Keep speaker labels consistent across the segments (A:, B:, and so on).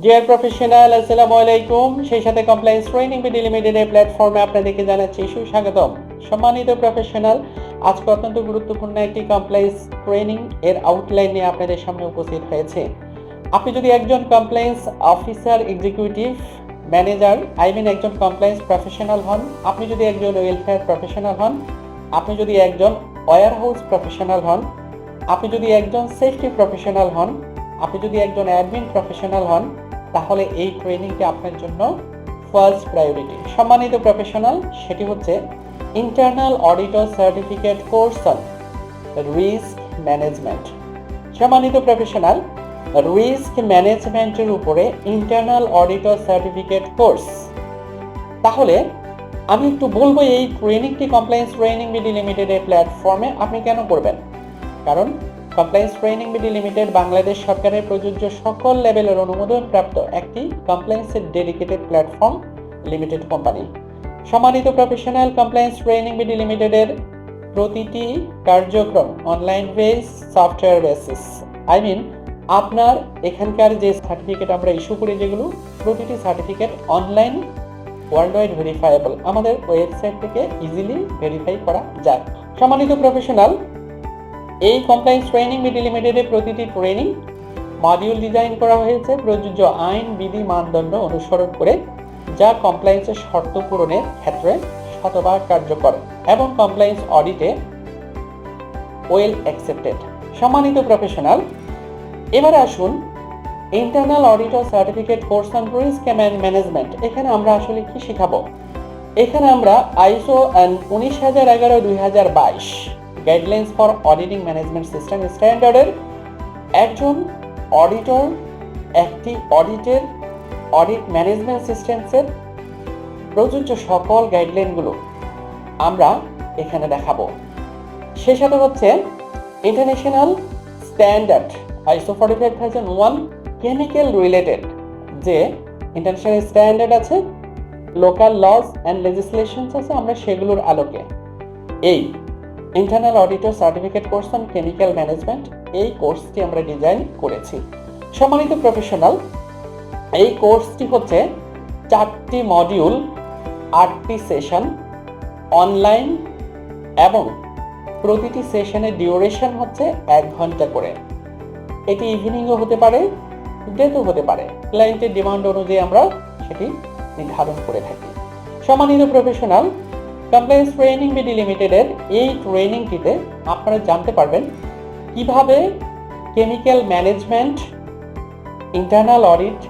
A: Deer professional আসসালামু আলাইকুম সেই সাথে কমপ্লায়েন্স ট্রেনিং বিডি লিমিটেডের প্ল্যাটফর্মে আপনাদেরকে জানাচ্ছি সুস্বাগতম। সম্মানিত প্রফেশনাল আজকে অত্যন্ত গুরুত্বপূর্ণ একটি কমপ্লায়েন্স ট্রেনিং এর আউটলাইন নিয়ে আপনাদের সামনে উপস্থিত হয়েছে। আপনি যদি একজন compliance officer executive manager I mean একজন কমপ্লায়েন্স প্রফেশনাল হন, আপনি যদি একজন ওয়েলফেয়ার প্রফেশনাল হন, আপনি যদি একজন ওয়ার হাউস প্রফেশনাল হন, আপনি যদি একজন সেফটি প্রফেশনাল হন, আপনি যদি একজন অ্যাডমিন প্রফেশনাল হন তাহলে এই ট্রেনিংটি আপনার জন্য ফার্স্ট প্রায়োরিটি সম্মানিত প্রফেশনাল সেটি হচ্ছে internal auditor certificate course on risk management সম্মানিত প্রফেশনাল রিস্ক ম্যানেজমেন্টের উপরে ইন্টারনাল অডিটর সার্টিফিকেট কোর্স তাহলে আমি একটু বলব, এই ট্রেনিংটি কমপ্লায়েন্স ট্রেনিং বিডি লিমিটেডের প্ল্যাটফর্মে আপনি কেন করবেন? কারণ compliance training BD limited Bangladesh সরকারের প্রযোজ্য সকল লেভেলের অনুমোদন প্রাপ্ত একটি কমপ্লায়েন্সের ডেডিকেটেড প্ল্যাটফর্ম লিমিটেড কোম্পানি সম্মানিত প্রফেশনাল কমপ্লায়েন্স ট্রেনিং বিডি লিমিটেডের প্রতিটি কার্যক্রম online base software basis I mean আপনার এখানকার যে সার্টিফিকেট আমরা ইস্যু করি যেগুলো, প্রতিটি certificate online world wide verifiable আমাদের ওয়েবসাইট থেকে ইজিলি ভেরিফাই করা যায়। সম্মানিত প্রফেশনাল এই কমপ্লায়েন্স ট্রেনিং বিডি লিমিটেডের প্রতিটি ট্রেনিং মডিউল ডিজাইন করা হয়েছে। প্রযোজ্য আইন, বিধি, মানদণ্ড অনুসরণ করে যা কমপ্লায়েন্সের শর্ত পূরণের ক্ষেত্রে শতভাগ কার্যকর এবং কমপ্লায়েন্স অডিটে ওয়েল অ্যাকসেপ্টেড সম্মানিত প্রফেশনাল এবারে আসুন internal auditor certificate course on risk management এখানে আমরা আসলে কি শেখাবো? এখানে আমরা আইসো অ্যান্ড উনিশ হাজার এগারো দুই হাজার বাইশ guidelines for auditing management system স্ট্যান্ডার্ডের একজন অডিটর একটি অডিটের অডিট ম্যানেজমেন্ট সিস্টেমসের প্রযোজ্য সকল গাইডলাইনগুলো আমরা এখানে দেখাবো। সে সাথে হচ্ছে international standard ISO forty five thousand one chemical related যে ইন্টারন্যাশনাল স্ট্যান্ডার্ড আছে লোকাল লস অ্যান্ড লেজিসলেশনস আছে, আমরা সেগুলোর আলোকে এই internal auditor certificate course on chemical management এই কোর্সটি আমরা ডিজাইন করেছি। সম্মানিত প্রফেশনাল এই কোর্সটি হচ্ছে চারটি মডিউল আটটি সেশন অনলাইন এবং প্রতিটি সেশনের ডিউরেশন হচ্ছে এক ঘণ্টা করে। এটি ইভিনিংও হতে পারে ডেতেও হতে পারে। ক্লায়েন্টের ডিমান্ড অনুযায়ী আমরা সেটি নির্ধারণ করে থাকি। সম্মানিত প্রফেশনাল কমপ্লায়েন্স ট্রেনিং বিডি লিমিটেডের এই ট্রেনিংটিতে আপনারা জানতে পারবেন কীভাবে কেমিক্যাল ম্যানেজমেন্ট ইন্টারনাল অডিট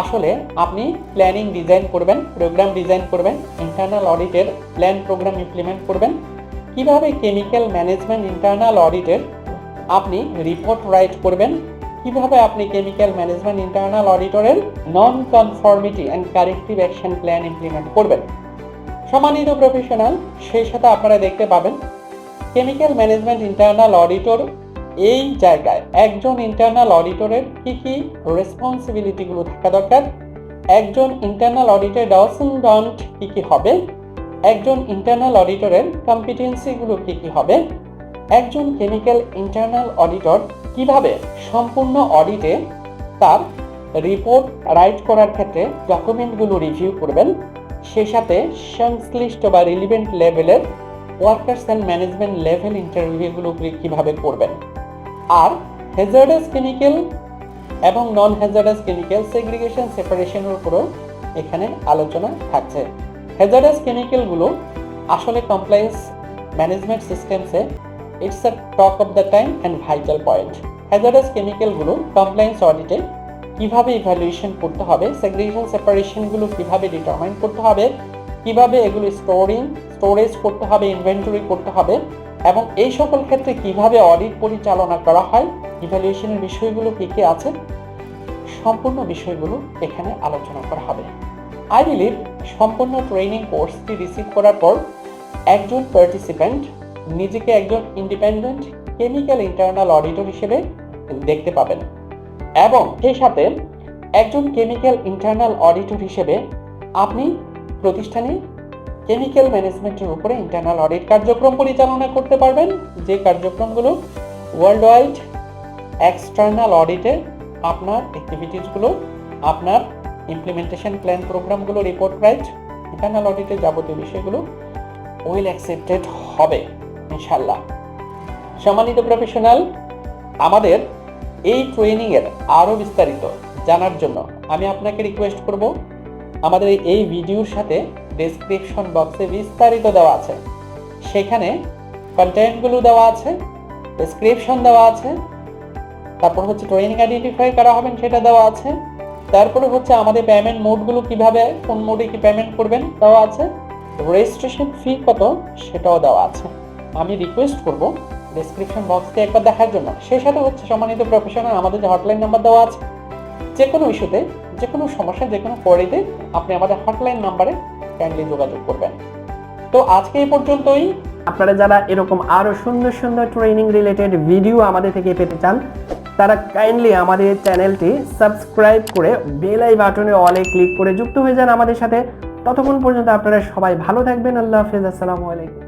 A: আসলে আপনি প্ল্যানিং ডিজাইন করবেন প্রোগ্রাম ডিজাইন করবেন ইন্টারনাল অডিটের প্ল্যান প্রোগ্রাম ইমপ্লিমেন্ট করবেন, কীভাবে কেমিক্যাল ম্যানেজমেন্ট ইন্টারনাল অডিটের আপনি রিপোর্ট রাইট করবেন, কীভাবে আপনি chemical management internal অডিটরের non conformity and corrective action plan implement করবেন। সম্মানিত প্রফেশনাল সেই সাথে আপনারা দেখতে পাবেন কেমিক্যাল ম্যানেজমেন্ট ইন্টারনাল অডিটর এই জায়গায় একজন ইন্টারনাল অডিটরের কি কি রেসপন্সিবিলিটিগুলো থাকা দরকার, একজন ইন্টারনাল অডিটর ডাউস ডন্ট কি কি হবে, একজন ইন্টারনাল অডিটরের কম্পিটেন্সিগুলো কি কি হবে, একজন কেমিক্যাল ইন্টারনাল অডিটর কীভাবে সম্পূর্ণ অডিটে তার রিপোর্ট রাইট করার ক্ষেত্রে ডকুমেন্টগুলো রিভিউ করবেন সেই সাথে সংশ্লিষ্ট বা রিলিভেন্ট লেভেলের ওয়ার্কার্স অ্যান্ড ম্যানেজমেন্ট লেভেল ইন্টারভিউগুলো কীভাবে করবেন? আর হ্যাজার্ডাস কেমিক্যাল এবং নন হ্যাজার্ডাস কেমিক্যাল সেগ্রিগেশন সেপারেশনের উপরও এখানে আলোচনা থাকছে। হ্যাজার্ডাস কেমিক্যালগুলো আসলে compliance management সিস্টেমসে it's a talk of the time and vital point hazardous কেমিক্যালগুলো compliance অডিটে কীভাবে ইভ্যালুয়েশন করতে হবে সেগ্রিগেশন সেপারেশনগুলো কীভাবে ডিটারমাইন করতে হবে, কীভাবে এগুলো স্টোরিং স্টোরেজ করতে হবে ইনভেন্টরি করতে হবে, এবং এই সকল ক্ষেত্রে কীভাবে অডিট পরিচালনা করা হয় ইভ্যালুয়েশনের বিষয়গুলো কী কী আছে, সম্পূর্ণ বিষয়গুলো এখানে আলোচনা করা হবে। আই বিলিভ সম্পূর্ণ ট্রেনিং কোর্সটি রিসিভ করার পর একজন পার্টিসিপেন্ট নিজেকে একজন ইন্ডিপেন্ডেন্ট কেমিক্যাল ইন্টারনাল অডিটর হিসেবে দেখতে পাবেন। এবং সেই সাথে একজন কেমিক্যাল ইন্টারনাল অডিটর হিসেবে আপনি প্রতিষ্ঠানে কেমিক্যাল ম্যানেজমেন্টের উপরে ইন্টারনাল অডিট কার্যক্রম পরিচালনা করতে পারবেন। যে কার্যক্রমগুলো ওয়ার্ল্ড ওয়াইড এক্সটার্নাল অডিটে আপনার অ্যাক্টিভিটিসগুলো আপনার ইমপ্লিমেন্টেশন প্ল্যান প্রোগ্রামগুলো রিপোর্ট রাইট ইন্টারনাল অডিটের যাবতীয় বিষয়গুলো ওয়েল অ্যাকসেপ্টেড হবে ইনশাল্লাহ সম্মানিত প্রফেশনাল আমাদের এই ট্রেনিংয়ের আরও বিস্তারিত জানার জন্য আমি আপনাকে রিকোয়েস্ট করব। আমাদের এই- ভিডিওর সাথে ডেসক্রিপশন বক্সে বিস্তারিত দেওয়া আছে। সেখানে কন্টেন্টগুলো দেওয়া আছে ডেসক্রিপশন দেওয়া আছে, তারপর হচ্ছে ট্রেনিং আইডেন্টিফাই করা হবেন সেটা দেওয়া আছে, তারপরে হচ্ছে আমাদের পেমেন্ট মোডগুলো কীভাবে, কোন মোডে কি পেমেন্ট করবেন দেওয়া আছে রেজিস্ট্রেশন ফি কত সেটাও দেওয়া আছে। আমি রিকোয়েস্ট করব ডেসক্রিপশন বক্সটি একবার দেখার জন্য। সেই সাথে হচ্ছে সম্মানিত প্রফেশনাল আমাদের যে হটলাইন নাম্বার দেওয়া আছে যে কোনো ইস্যুতে যে কোনো সমস্যা যে কোনো কোয়ারিতে আপনি আমাদের হটলাইন নাম্বারে কাইন্ডলি যোগাযোগ করবেন। তো আজকে এই পর্যন্তই।
B: আপনারা যারা এরকম আরও সুন্দর সুন্দর ট্রেনিং রিলেটেড ভিডিও আমাদের থেকে পেতে চান, তারা কাইন্ডলি আমাদের চ্যানেলটি সাবস্ক্রাইব করে বেল আই বাটনে অলে ক্লিক করে যুক্ত হয়ে যান আমাদের সাথে। ততক্ষণ পর্যন্ত আপনারা সবাই ভালো থাকবেন। আল্লাহ হাফেজ। আসসালামু আলাইকুম।